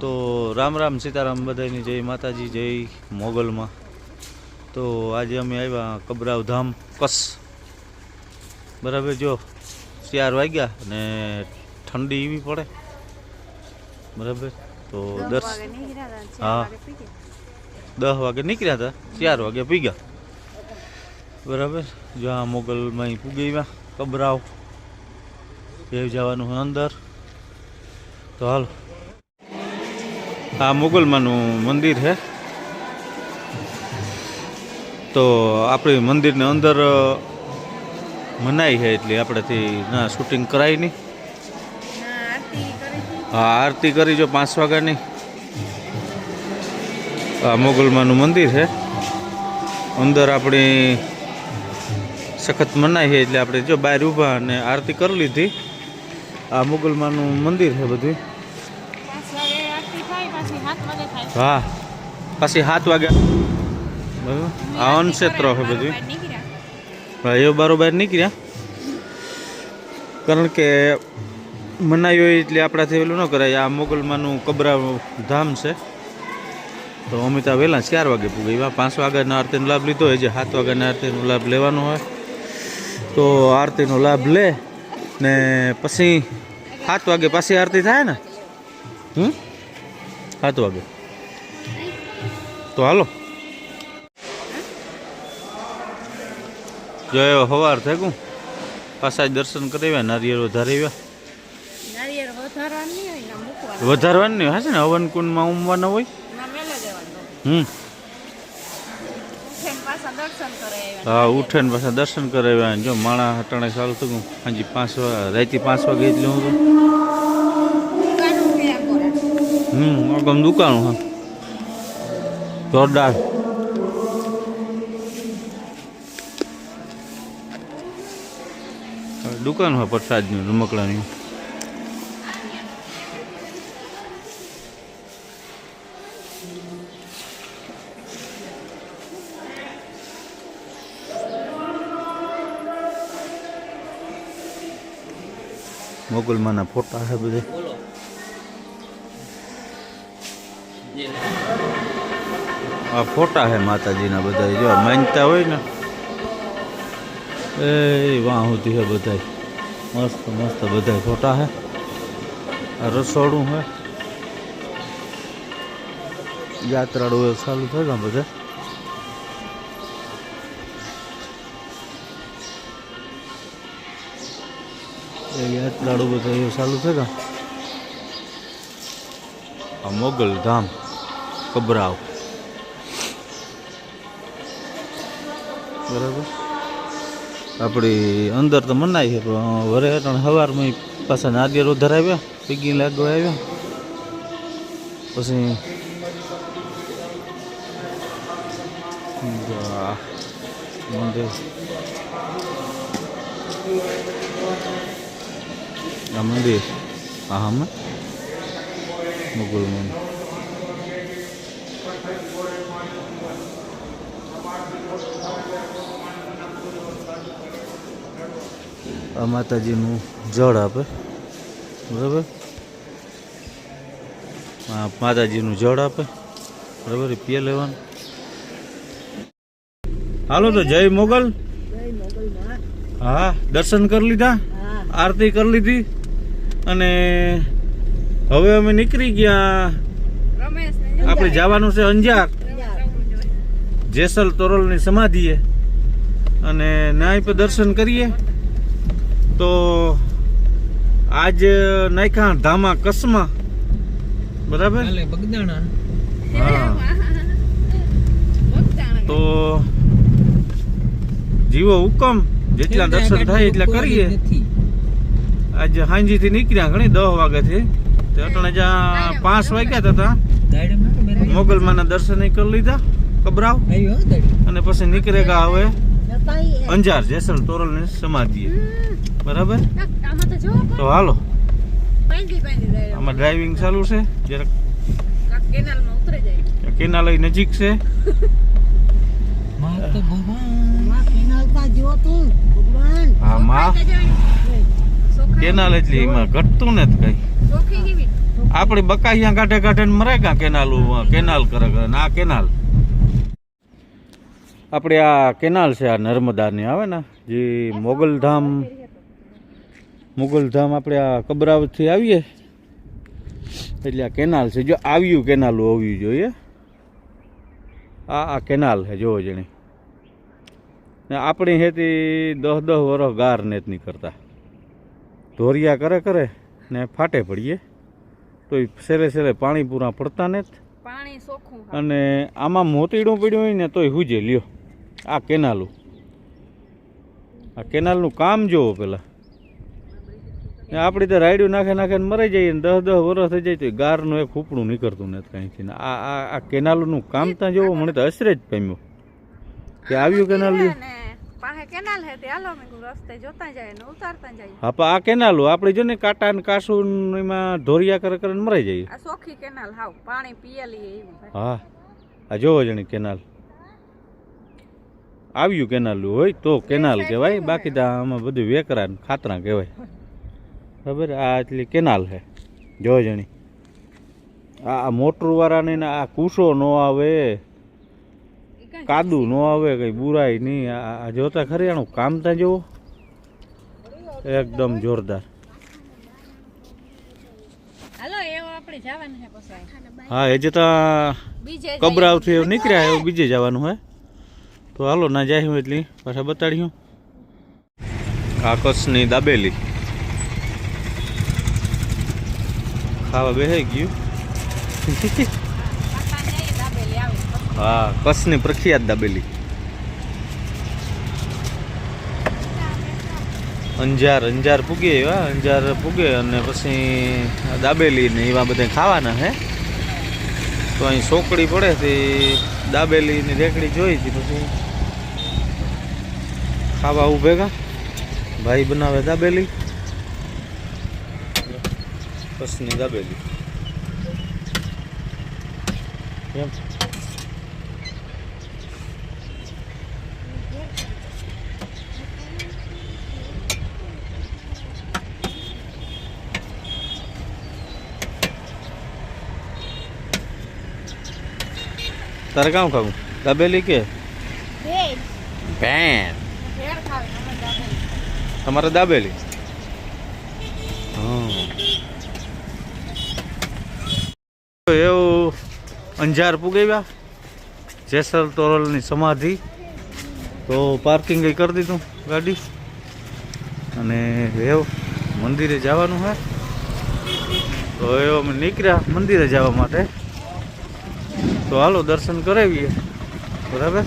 તો રામ રામ સીતારામ બધાની જય માતાજી જય મોગલમાં. તો આજે અમે આવ્યા કબરાવ ધામ કચ્છ બરાબર જો ચાર વાગ્યા અને ઠંડી એવી પડે. બરાબર? તો દસ હા. દસ વાગે નીકળ્યા હતા ચાર વાગે પીગ્યા બરાબર? જો આ મોગલમાં અહીં પૂગી ગયા કબરાવ. એ જવાનું અંદર. તો હાલ. આ મોગલમાનું મંદિર છે તો આપણે મંદિરને અંદર મનાઈ છે એટલે આપણેથી ના શૂટિંગ કરાય નહીં. હા, આરતી કરી જો પાંચ વાગ્યાની. આ મોગલમાનું મંદિર છે અંદર આપણી સખત મનાઈ છે એટલે આપણે જો બહાર ઊભા અને આરતી કરી લીધી. આ મોગલમાનું મંદિર છે બધું. હા પછી સાત વાગ્યા. બરાબર. આ અનક્ષેત્ર છે બધું. એ બરોબર નીકળ્યા. કારણ કે મનાઈ હોય એટલે આપણાથી પેલું ન કરાય. આ મોગલમાંનું કબરા ધામ છે. તો અમિતા વહેલા ચાર વાગે પૂગે ગયા પાંચ વાગ્યાના આરતીનો લાભ લીધો હોય જે સાત વાગ્યાના આરતીનો લાભ લેવાનો હોય. તો આરતીનો લાભ લે ને પછી સાત વાગે પાછી આરતી થાય ને? હમ? સાત વાગે. તો હાલો. જો સવાર થઈ ગયું. પાછા દર્શન કરાવ્યા નારિયેળ વધારાવ્યા નારિયેળ વધારવાનું નહીં હોય છે ને? હવન કુંડમાં ઉમવાના હોય. હમ. હા ઉઠે ને પાછા દર્શન કરાવ્યા જો માણા હટાણે ચાલતું થયું હાજી પાંચ વાગે રાતે પાંચ વાગે એટલે હું હમ આગમ દુકાનું જોરદાર. દુકાન હોય પ્રસાદની રમકડાની. મોગલમાના ફોટા છે બધે. આ ફોટા છે માતાજીના બધા જો માનતા હોય ને. એ વાહ સુધી છે બધા મસ્ત મસ્ત બધા ફોટા છે આ રસોડું છે યાત્રાળુ એ ચાલુ થાય ગયા બધા. એ યાત્રાળુ બધા એ ચાલુ થાય ગયા આ મોગલ ધામ, કબરાવ. બરાબર? આપણી અંદર તો મનાય છે, પણ વરે હેઠળ સવારમાં પાછા નારિયેળ આવ્યા પીગી લાગવા આવ્યા પછી મંદિર. આ મંદિર. આ હા. મુગલ મંદિર. આ માતાજીનું જળ આપે. બરાબર? માતાજીનું જળ આપે. બરાબર? પીએ લેવાનું. હાલો તો જય મોગલ. હા, દર્શન કરી લીધા. આરતી કરી લીધી. અને હવે અમે નીકળી ગયા. આપણે જવાનું છે અંજાર. જેસલ તોરલની સમાધિએ. અને ન્યાય પર દર્શન કરીએ. તો આજ નાયખા ધામા કસમાં. બરાબર? હા. તો જીવો હુકમ જેટલા દર્શન થાય એટલા કરીએ. આજે હાંજીથી નીકળ્યા ઘણી દસ વાગ્યાથી થી. અટણે જ્યાં પાંચ વાગ્યા હતા. મોગલમાના દર્શન કરી લીધા કબરાવ અને પછી નીકળે ગયા હવે અંજાર જેસલ તોરલ ને સમાધિએ બરાબર? તો હાલો. આમાં ડ્રાઇવિંગ ચાલુ છે. જરાક કેનાલય નજીક છે. માં તો ભગવાન. માં કેનાલ તા જો તું ભગવાન. હા માં. કેનાલ એટલે એમાં ઘટતું ને કઈ. આપણી બકાઈયા કાંઠે કાઢે મરાય મરે કા કેનાલ કેનાલ કરે કરે આ કેનાલ. આપણે આ કેનાલ છે આ નર્મદાની આવે ને? જે મોગલધામ. મોગલધામ આપણે આ કબરાવથી આવીએ. એટલે આ કેનાલ છે. જો આવ્યું કેનાલ હોવી જોઈએ. આ આ કેનાલ છે. જોવો જણી. ને આપણી હેતી દસ દસ વર્ષ ગાર ને જ નહીં કરતા ધોરિયા કરે કરે ને ફાટે પડીએ. તો સેરે સેરે પાણી પૂરા પડતા ને જ. પાણી ચોખ્ખું અને આમાં મોતીડું પીડ્યું હોય ને તોય હુજે લ્યો. આ કેનાલું. આ કેનાલનું કામ જોવો પેલા. ને આપણે તો રાયડું નાખે નાખે મરાઈ જાય જઈએ ને દસ દસ વર્ષ થઈ જાય તો ગારનું એક ઉપડું નીકળતું નથી કાંઈથી ને. આ આ કેનાલનું કામ ત્યાં જોવો મને તો અસરે જ પામ્યો. કે આવ્યું કેનાલ હે તે હાલો મેં રસ્તે જોતા જાય ને ઉતારતા જાય. હા પણ આ કેનાલ આપણે જો ને કાંટા ને કાસુ એમાં ધોરિયા કરે કરે ને મરાઈ જઈએ આ કેનાલ હાવ પાણી પિયેલી એવું હા આ જોવો જણી કેનાલ. આવ્યું કેનાલ હોય તો કેનાલ કહેવાય બાકી તો આમાં બધું વેકરા ને ખાતરા કહેવાય. ખબર? આ એટલી કેનાલ છે. જો જણી. આ મોટરવાળાને આ કૂસો ન આવે. કાદુ ન આવે કઈ બુરાઈ નહીં. આ જોતા ખરી આનું કામ ત્યાં જોવો? એકદમ જોરદાર. હા એ જતા કબરાવથી એવું નીકળ્યા એવું બીજે જવાનું હે. તો હાલો ના જાય એટલી. પાછા બતાડ્યું કાકસની દાબેલી. ખાવા બેસાઈ ગયું. હા, કચ્છની પ્રખ્યાત દાબેલી. અંજાર અંજાર પૂગે એવા, અંજાર પૂગે અને પછી દાબેલી ને એવા બધા ખાવાના હે. તો અહીં સોકડી પડે તે દાબેલીની રેકડી જોઈ હતી પછી ખાવા ઉભેગા. ભાઈ બનાવે દાબેલી. કચ્છની દાબેલી એમ. તારે કામ ખાવું? દાબેલી કે? પેન તમારે દાબેલી? એવું અંજાર પુગાવ્યા. જેસલ તોરલની સમાધિ. તો પાર્કિંગ કરી દીધું ગાડી. અને એવું, મંદિરે જવાનું હે. તો એવું અમે નીકળ્યા મંદિરે જવા માટે. તો હાલો દર્શન કરાવીએ. બરાબર?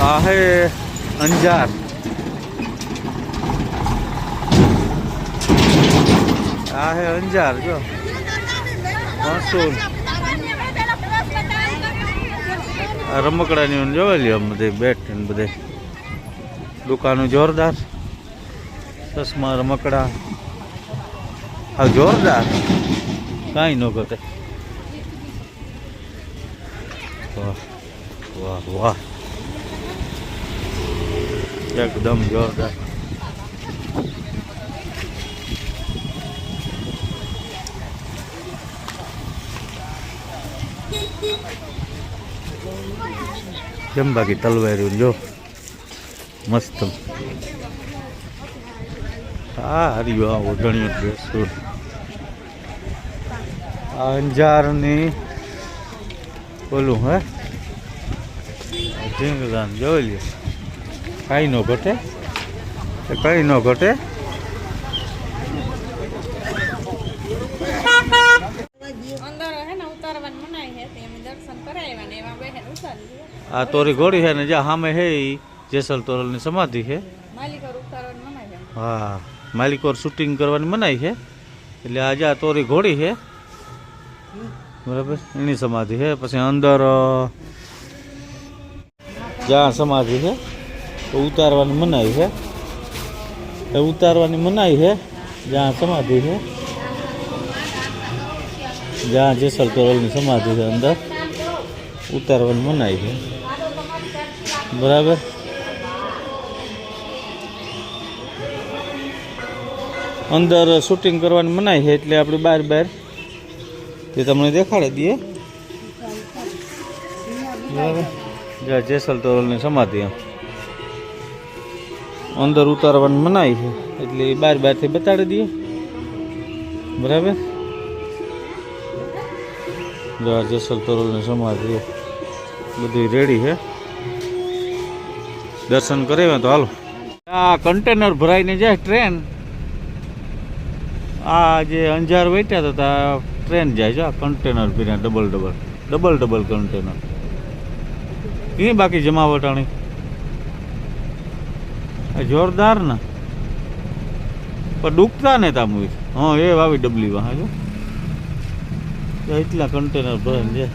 આ હે અંજાર. આ હે અંજાર, જો. માણસો. આ રમકડાની ઓને જોવા લ્યો બધે બેટ ને બધે. દુકાનો જોરદાર. ચશ્મા, રમકડા. હા જોરદાર. કાંઈ ન ઘટે વાહ વાહ વાહ. એકદમ જોરદાર. કેમ બાકી તલવાર્યું જો. મસ્ત. હા હરિયો આ ઓઢણીઓ ડ્રેસ આ અંજારની બોલું હે? ઢીંગદાન જોઈ લ્યો. કાંઈ ન ઘટે? કઈ ન ઘટે અંદર હે ને ઉતારવાનું મનાય છે તે અમે દર્શન કરાવ્યા ને એમાં બેહેન ઉતારી દીધું. આ તોરી ઘોડી છે ને જ્યાં સામે હે ઈ જેસલ તોરલની સમાધિ છે માલિકો ઉતારવાનું મનાય છે હા માલિકોર શૂટિંગ કરવાની મનાઈ છે એટલે આજે આ તોરી ઘોડી છે બરાબર એની સમાધિ છે પછી અંદર અ, જ્યાં સમાધિ છે તો ઉતારવાની મનાઈ છે એ ઉતારવાની મનાઈ છે જ્યાં સમાધિ છે જ્યાં જેસલ તોરલની સમાધિ છે અંદર ઉતારવાની મનાઈ છે. બરાબર? અંદર શૂટિંગ કરવાની મનાઈ છે એટલે આપણે બહાર બહાર તે તમને દેખાડી દઈએ. બરાબર? જેસલ તોરલની સમાધિ અંદર ઉતારવાની મનાઈ છે એટલે બાર બારથી બતાડી દઈએ. બરાબર? જેસલ તોરલની સમાધિ બધી રેડી છે દર્શન કરાવ્યા તો હાલો. આ કન્ટેનર ભરાઈને જાય ટ્રેન. આ જે અંજાર વેટ્યા હતા ટ્રેન જાય છે, આ કન્ટેનર પીને double double double double container. એ બાકી જમાવટાણી. જોરદાર ને. પણ ડૂબતા ને તા મુવી. હા, એ આવી ડબલી વાહ જો. એટલા કન્ટેનર ભરે